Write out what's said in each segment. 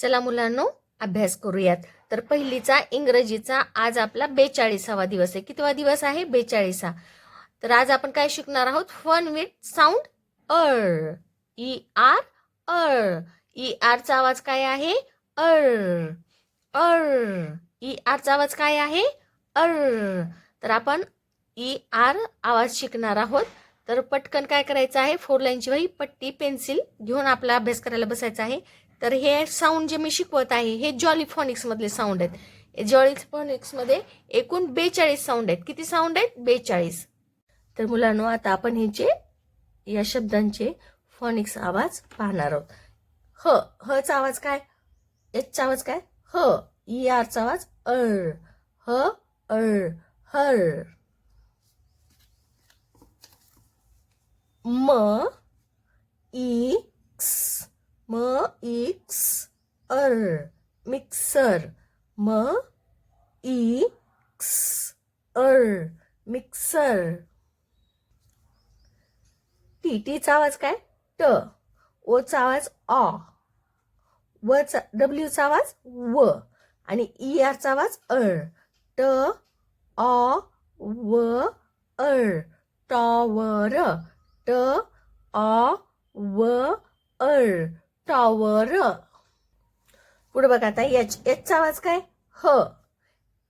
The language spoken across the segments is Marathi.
चला मुलांनो अभ्यास करूयात. तर पहिलीचा इंग्रजीचा आज आपला बेचाळीसावा दिवस आहे. कितवा दिवस आहे? बेचाळीसा. तर आज आपण काय शिकणार आहोत? Fun with sound er. E R er. E आरचा आवाज काय आहे? अर. अर. ई आरचा आवाज काय आहे? अर. तर आपण ई आर आवाज शिकणार आहोत. तर पटकन काय करायचं आहे? फोर लाईनची वही पट्टी पेन्सिल घेऊन आपला अभ्यास करायला बसायचा आहे. तर हे साऊंड जे मी शिकवत आहे हे जॉलिफॉनिक्समधले साऊंड आहेत. जॉलिफॉनिक्समध्ये एकूण बेचाळीस साऊंड आहेत. किती साऊंड आहेत? बेचाळीस. तर मुलांनो आता आपण हे जे या शब्दांचे फॉनिक्स आवाज पाहणार आहोत. ह हचा आवाज काय? एचचा आवाज काय? ह ई आरचा आवाज अर. ह अर. हर. म ई म इक्स अर मिक्सर. म इक्स अर मिक्सर. टी टीचा आवाज काय? ट. ओचा आवाज ऑ वचा डब्ल्यूचा आवाज व. आणि ई आरचा आवाज अर ट ऑ व अर टॉवर. ट ऑ व अर टॉवर. पुढे बघा आता एच एचचा आवाज काय? ह.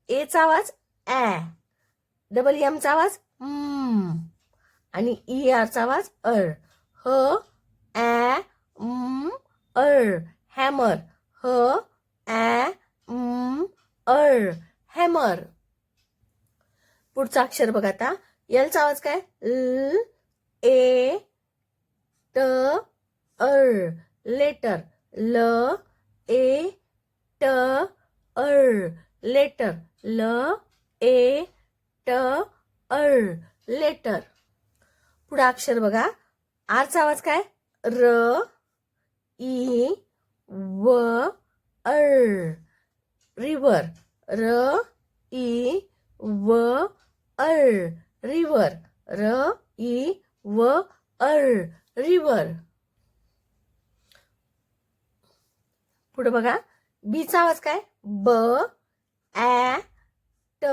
एचा आवाज ॲ. डबल एमचा आवाज म. आणि ई आरचा आवाज अर. ह ऍ म अर. हॅमर. ह ऍ म अर. हॅमर. पुढचा अक्षर बघा आता. एलचा आवाज काय? ल ए ट अर. लेटर. ल ए ट अर. लेटर. ल ए ट अर. लेटर. पुढे अक्षर बघा. आरचा आवाज काय? र ई व अर. रिवर र ई व अर. रिवर र ई व अर. रिवर पुढे बघा. बीचा आवाज काय? ब ॲ ट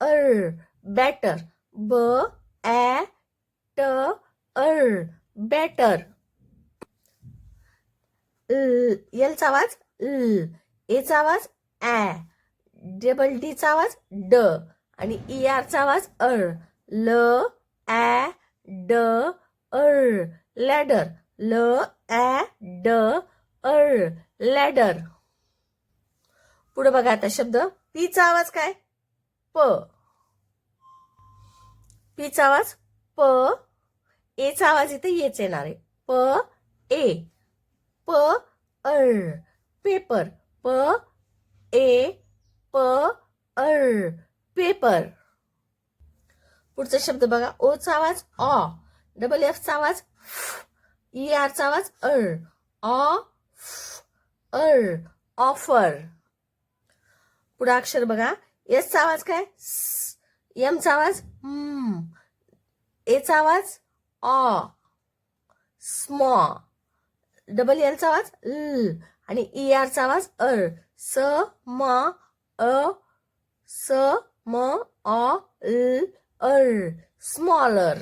अर बॅटर ब ॲ ट अर बॅटर एलचा आवाज ल. एचा आवाज ॲ डबल डीचा आवाज ड. आणि ई आरचा आवाज अर ल ॲ ड अर लॅडर ल ॲ ड अर लॅडर पुढे बघा आता शब्द. पीचा आवाज काय? प. पीचा आवाज प. एचा आवाज इथे येच येणार आहे. प ए. प अर पेपर प ए. प अर पेपर पुढचा शब्द बघा. ओचा आवाज ऑ डबल एफचा आवाज ई आरचा आवाज अर ऑ अर ऑफर. पुढे अक्षर बघा. एसचा आवाज काय? स एमचा आवाज? म एचा आवाज? ऑ स्मॉ डबल एलचा आवाज? ल आणि ई आरचा आवाज? अर स म अ स म अ ल अर स्मॉलर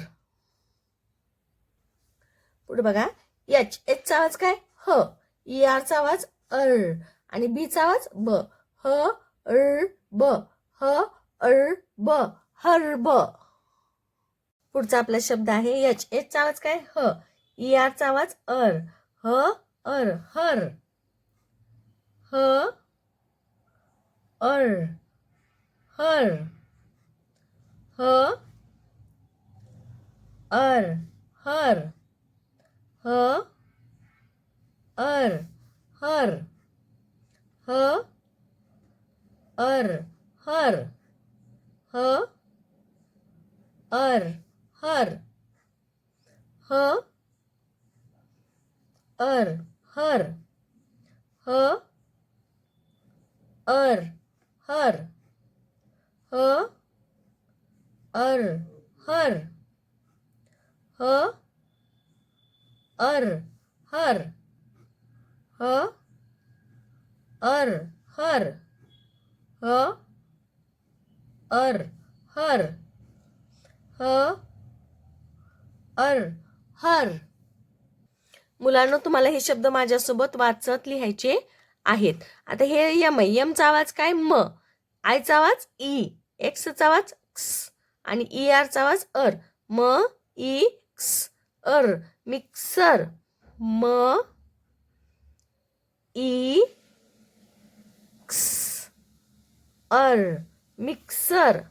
पुढे बघा. एच एचचा आवाज काय? ह ई आरचा आवाज? अर. आणि बीचा आवाज ब. ह अर ब. ह अर ब. हर ब. पुढचा आपला शब्द आहे एच एचचा आवाज काय? ह. ई आर चा आवाज अर. ह अर हर. ह अर हर. ह अर हर. ह अर. हर ह अर हर ह अर हर ह अर हर ह अर हर ह अर हर ह अर हर ह अर हर ह अर हर ह अर हर. मुलांना तुम्हाला हे शब्द माझ्यासोबत वाचत लिहायचे आहेत. आता हे यम यमचा आवाज काय? म. आयचा आवाज ई. एक्सचा आवाज क्स. आणि ई आरचा आवाज अर. म ई क्स. अर. मिक्सर. म X R mixer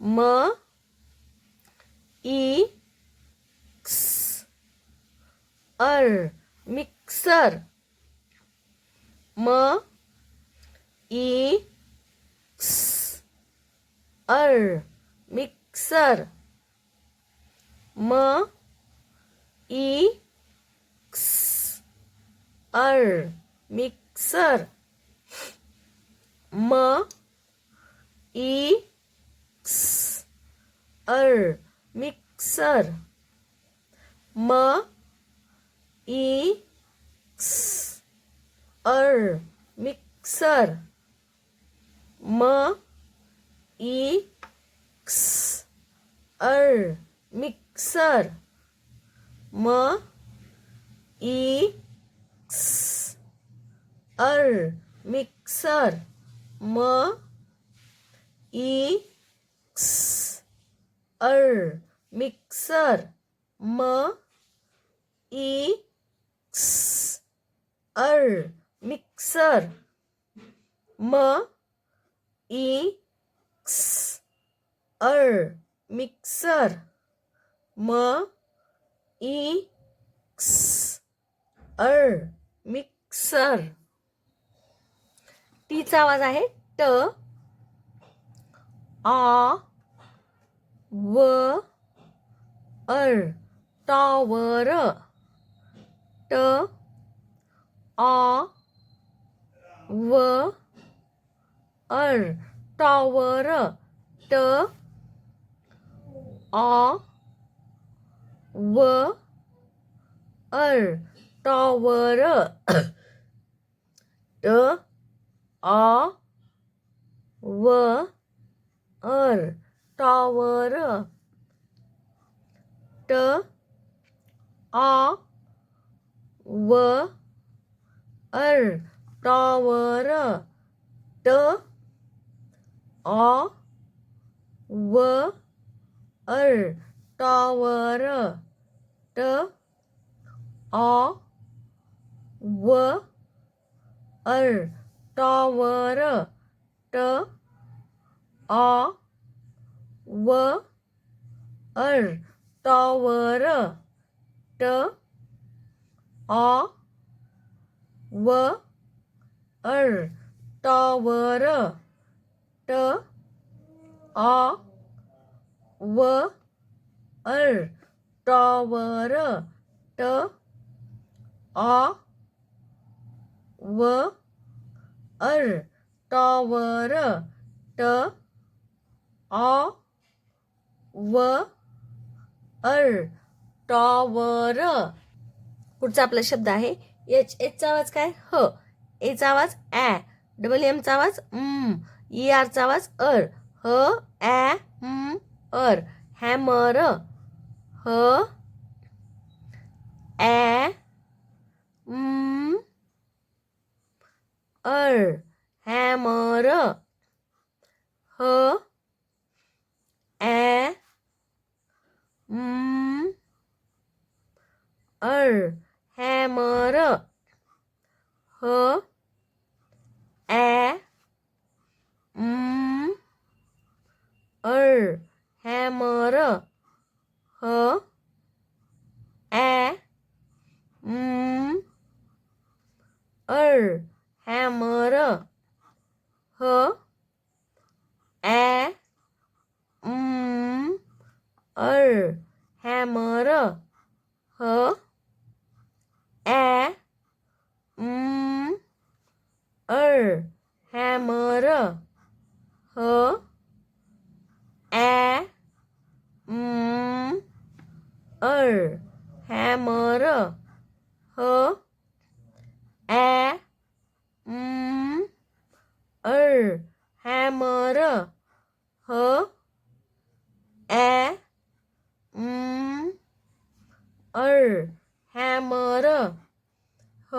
M E X R mixer M E X R mixer M E X er mixer. म इ अर मिक्सर. म इ अर मिक्सर. म इ अर मिक्सर. म ई અર મિક્સર મ ઈ અર મિક્સર મ ઈ અર મિક્સર મ ઈ અર મિક્સર म ई अर मिक्सर. टीचा आवाज आहे ट आ व अर. टॉवर. ट आ व अर. टॉवर. ट आ व अर. ตอเวอร์เดออเวอร์เออตอเวอร์เตออเวอร์เออตอเวอร์เตออเวอร์เออตอเวอร์เตออ व अर टॉवर ट आ व अर टॉवर ट आ व अर टॉवर ट आ व अर टॉवर ट आ व अर टॉवर ट आ व अर टॉवर पुढचा आपला शब्द आहे एच एचचा आवाज काय? ह. एचा आवाज ॲ डबल एमचा आवाज म ई आरचा आवाज अर ह ॲ म अर हॅमर ह ॲ म er hammer her a m er hammer her er hammer her er hammer. H a. M r hammer. H a. M r hammer. H a. M r hammer. H a. Mm-hmm. m er hammer h a m er hammer h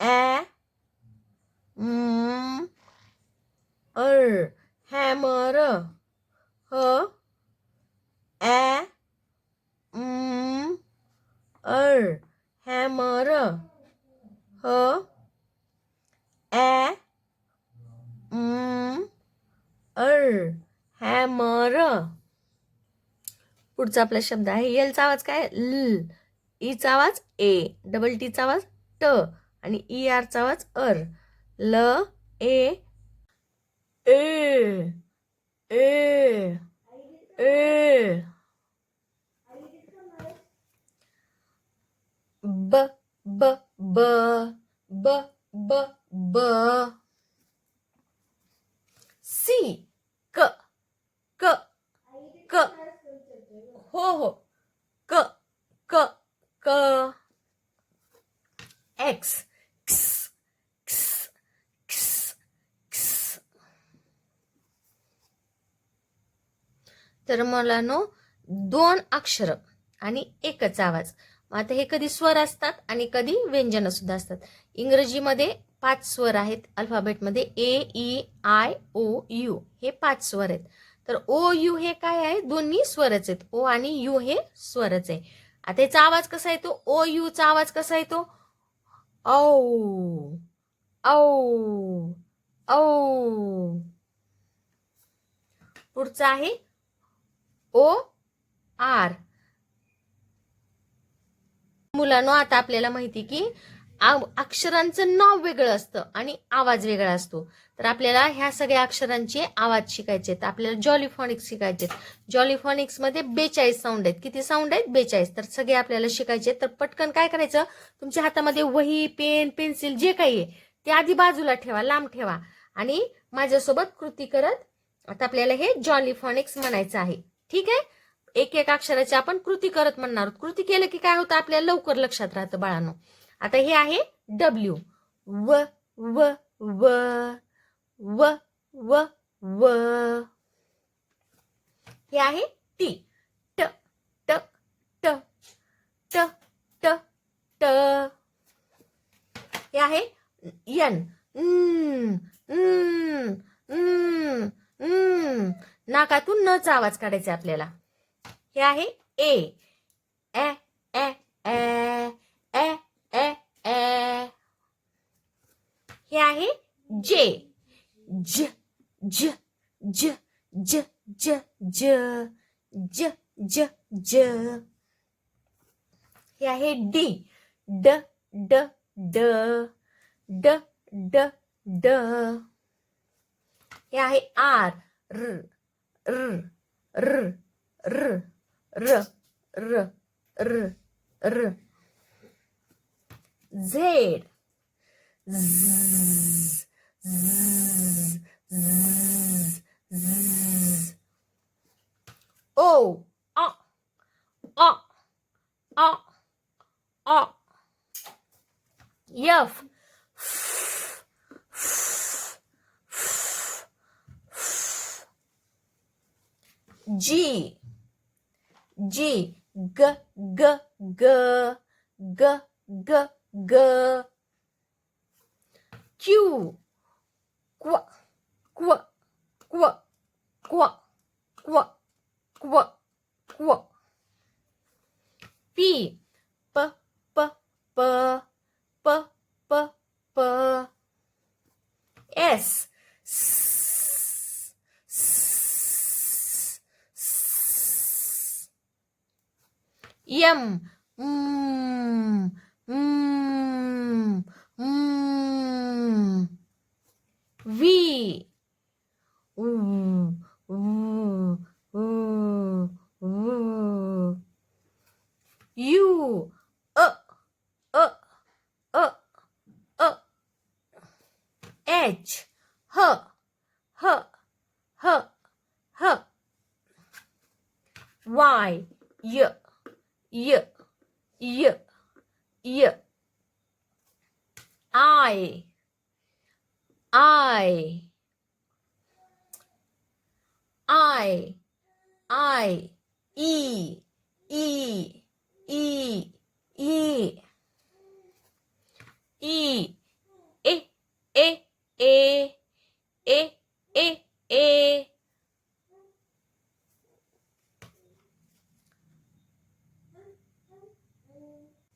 a m er hammer h a m er hammer ह ॲ म अर हॅमर पुढचा आपला शब्द आहे. एलचा आवाज काय? ल ईचा e आवाज ए डबल टीचा आवाज ट आणि ई आरचा आवाज अर ल ए ए ए ए ब ब ब ब ब ब. सी. क. क. क. हो हो. क. क. क. एक्स. क्स. क्स. क्स. क्स. तर मला नो दोन अक्षर आणि एकच आवाज. मग आता हे कधी स्वर असतात आणि कधी व्यंजन सुद्धा असतात. इंग्रजीमध्ये पाच स्वर आहेत. अल्फाबेटमध्ये A E I O U हे पाच स्वर आहेत. तर ओ यू हे काय आहे? दोन्ही स्वरच आहेत. ओ आणि यू हे स्वरच आहे. आता याचा आवाज कसा येतो? ओ यूचा आवाज कसा येतो? औ औ औ. पुढचा आहे ओ आर. मुलांनो आता आपल्याला माहिती की अक्षरांचं नाव वेगळं असतं आणि आवाज वेगळा असतो. तर आपल्याला ह्या सगळ्या अक्षरांचे आवाज शिकायचे आहेत. आपल्याला जॉलिफॉनिक्स शिकायचे आहेत. जॉलिफॉनिक्समध्ये बेचाळीस साऊंड आहेत. किती साऊंड आहेत? बेचाळीस. तर सगळे आपल्याला शिकायचे आहेत. तर पटकन काय करायचं? तुमच्या हातामध्ये वही पेन पेन्सिल जे काही आहे ते आधी बाजूला ठेवा लांब ठेवा. आणि माझ्यासोबत कृती करत आता आपल्याला हे जॉलीफॉनिक्स म्हणायचं आहे. ठीक आहे? एक एक अक्षराची आपण कृती करत म्हणणार आहोत. कृती केलं की काय होतं? आपल्याला लवकर लक्षात राहतं बाळांनो. आता हे आहे डब्ल्यू व व व व व व. हे आहे टी ट ट ट ट ट ट. हे आहे यन नाकातून नचा आवाज काढायचा आपल्याला. हे आहे ए ए ए ए ए ए. हे आहे जे. ज ज ज ज ज ज ज ज ज. हे आहे डी. ड ड ड. ड ड ड. हे आहे आर. र र र र र र र Z. Z. Z. Z. O. Yuff. G. G. G. G. G. G. g q qua qua qua qua qua qua qua p p p p p p p s s s m m I I E E E E E ए ए ए ए ए ए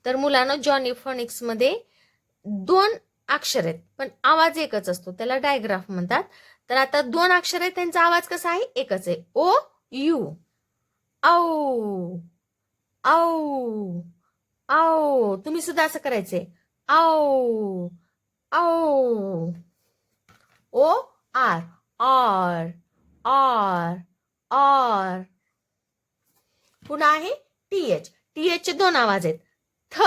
तर मुलांना जॉनी फॉनिक्समध्ये दोन अक्षर आहेत पण आवाज एकच असतो त्याला डायग्राफ म्हणतात तर आता दोन अक्षर आहेत त्यांचा आवाज कसा आहे? एकच आहे. ओ यू औ औ औ. तुम्ही सुद्धा असं करायचंय. औ औ. O R R R R. पुन्हा आहे टी एच. टी एच चे दोन आवाज आहेत. थ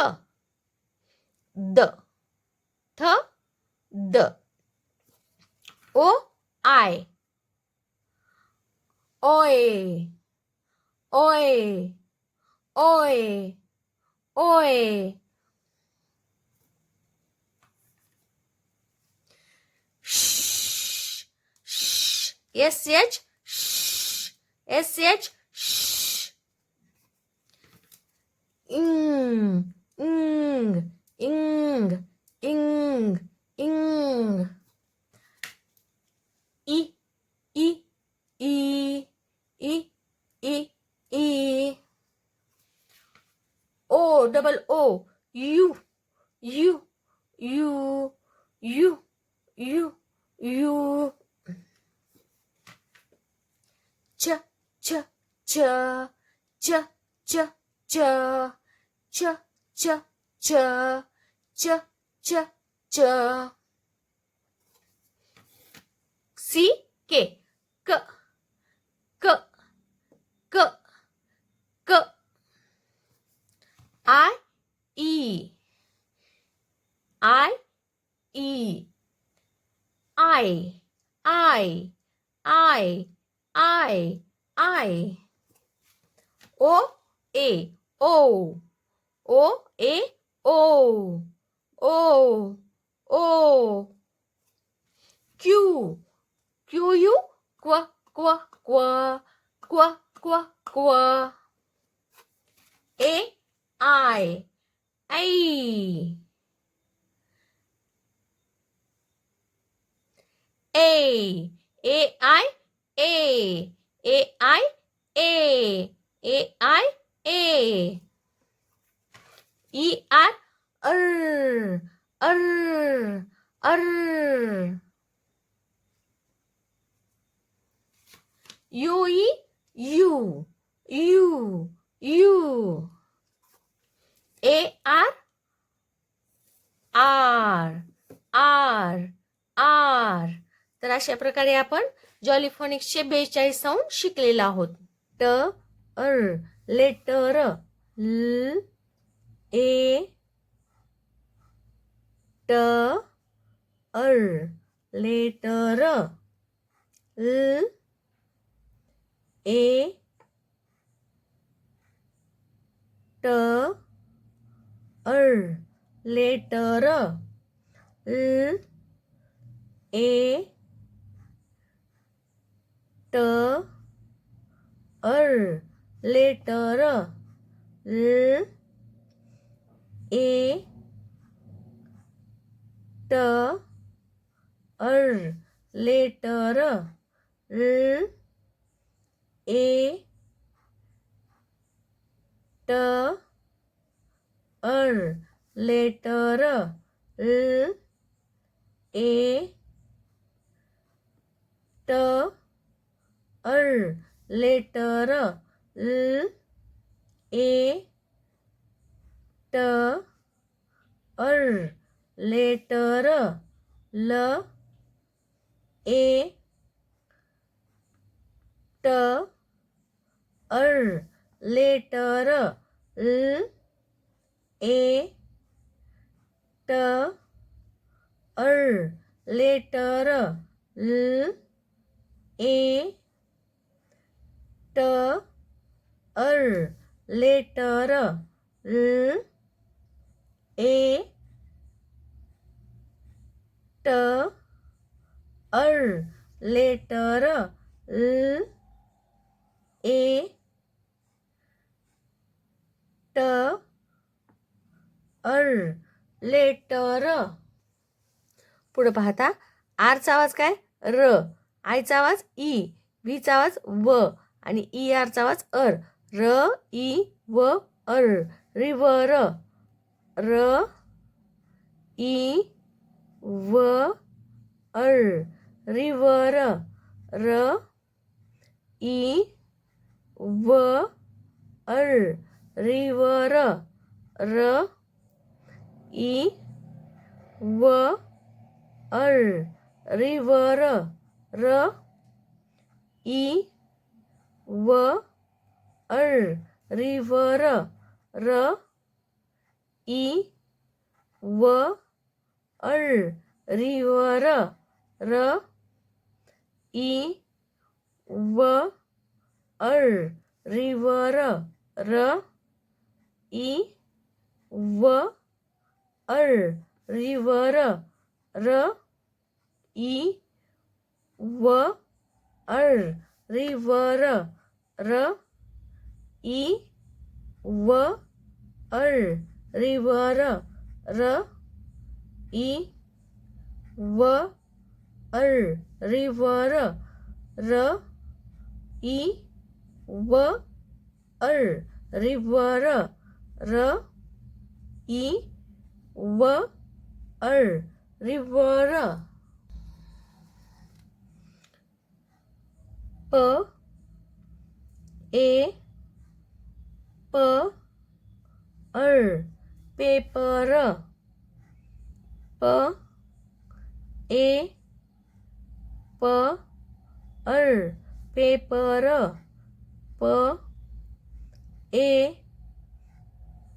द थ the. O I. Oi. Oi. Oi. Oi. Shh. Shh. SH. Shh. SH. Shh. Ing, ing, ing, ing, Ng i, i, i, i, i, i. O, double O, U, U, U, U, U, U. Ch, ch, ch, ch, ch, ch, ch, ch, ch, ch, ch, ch see q u? Q q q q q q a i. A. A. A i? A. A i? A. A i? A. E r r. R. R. E U U U. A R R R R. तर अशा प्रकारे आपण जॉलिफोनिक्सचे बेचाळीस साऊंड शिकलेलो आहोत. ट अर letter L A T er letter L A T R later L A T R later L A T R later L A T R later L E T R letter ल ए ट अर लेटर ल ए ट अर लेटर ल ए ट er later l a t er later l a t er later l a t er later l ए ट अर लेटर. पुढे पाहता आरचा आवाज काय? र. आयचा आवाज ई व्हीचा आवाज व आणि ई आरचा आवाज अर. र ई व अर. River. R E V R. River. R E v r river r e v r river r e v r river r e v r river r e v r river r e w r river r e w r river r e w r river r e w r river r e river, r, e, w, r, river r, e, व r river r e v r river p a p r paper p a p r paper प ए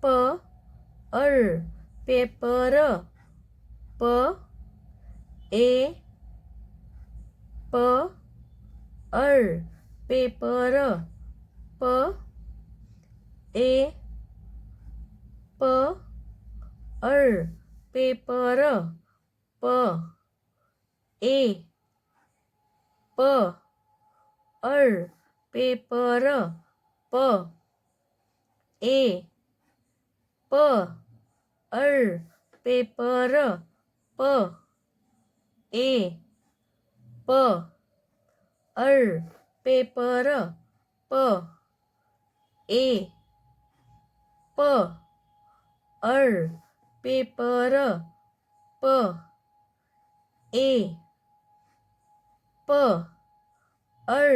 प अर पेपर प ए प अर पेपर प ए प अर पेपर प ए प अर પેપર પ એ પ અર પેપર પ એ પ અર પેપર પ એ પ અર પેપર પ એ પ અર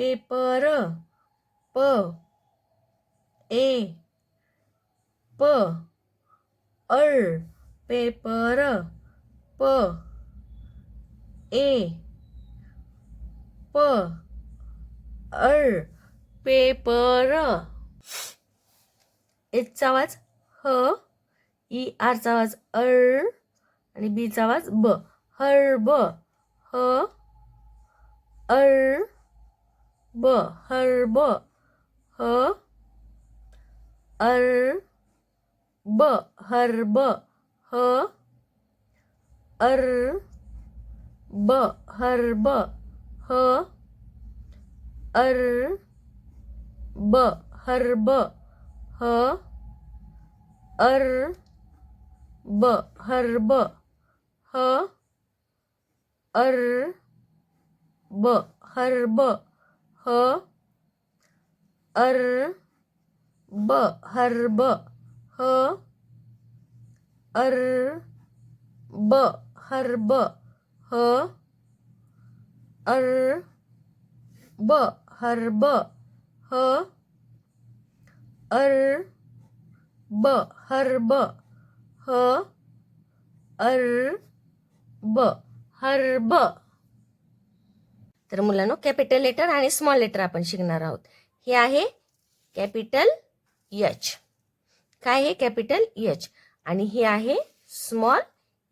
पेपर प ए प अळ पेपर प ए प अळ पेपर. एचचा आवाज ह ई आरचा आवाज अळ आणि बीचा आवाज ब. हर्ब ह अळ b harb h ar b harb h ar b harb h ar b harb h ar b harb h ar b harb ह अर ब हर्ब ह अर ब हर्ब ह अर ब हर्ब ह अर ब हर्ब ह अर ब हर्ब तर मुलांनो कॅपिटल लेटर आणि स्मॉल लेटर आपण शिकणार आहोत. हे आहे कॅपिटल यच काय आहे कॅपिटल यच आणि हे आहे स्मॉल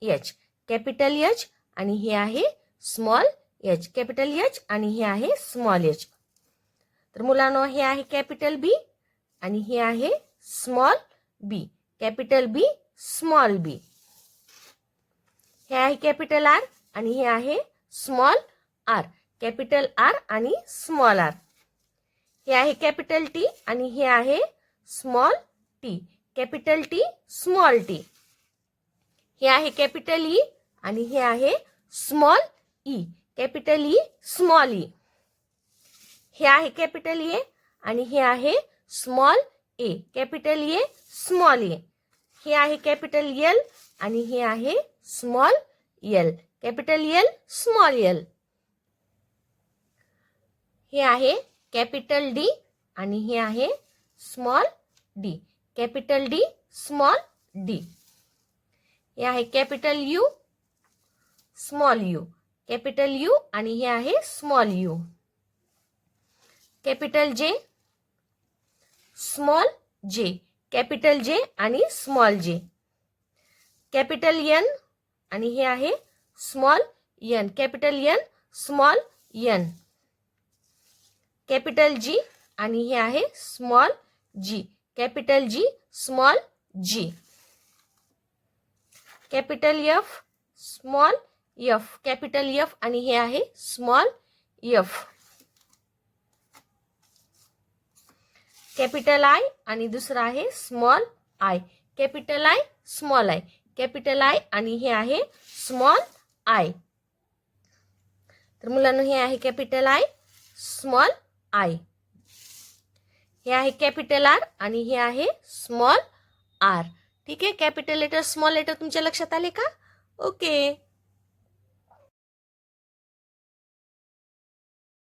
यच कॅपिटल यच आणि हे आहे स्मॉल यच कॅपिटल यच आणि हे आहे स्मॉल यच तर मुलांनो हे आहे कॅपिटल बी आणि हे आहे small B capital B small B हे आहे कॅपिटल आर आणि हे आहे small R capital R small R. हे आहे कॅपिटल टी हे small T. Capital T, small T. हे आहे कॅपिटल ई हे small E. Capital E, small E. हे आहे कॅपिटल ए आणि हे small A. Capital A, small A. हे आहे कॅपिटल एल आणि हे small L. Capital L, small L. हे कॅपिटल डी आणि हे small D. Capital D, small D. हे capital U, small U. Capital U आणि small U. Capital J, small J. Capital J small J. Capital N आणि हे small N capital N small N capital G आणि हे आहे small G. Capital G, small G. Capital F, small F. Capital हे आहे स्मॉल एफ़. कॅपिटल आय दुसरं आहे small I. Capital I, small I. Capital I आणि हे आहे स्मॉल आय. तर मुलांना, हे आहे कॅपिटल आय, स्मॉल आय. हे आहे कॅपिटल आर आणि हे आहे स्मॉल आर. ठीक आहे? कॅपिटल लेटर स्मॉल लेटर तुमच्या लक्षात आले का? ओके.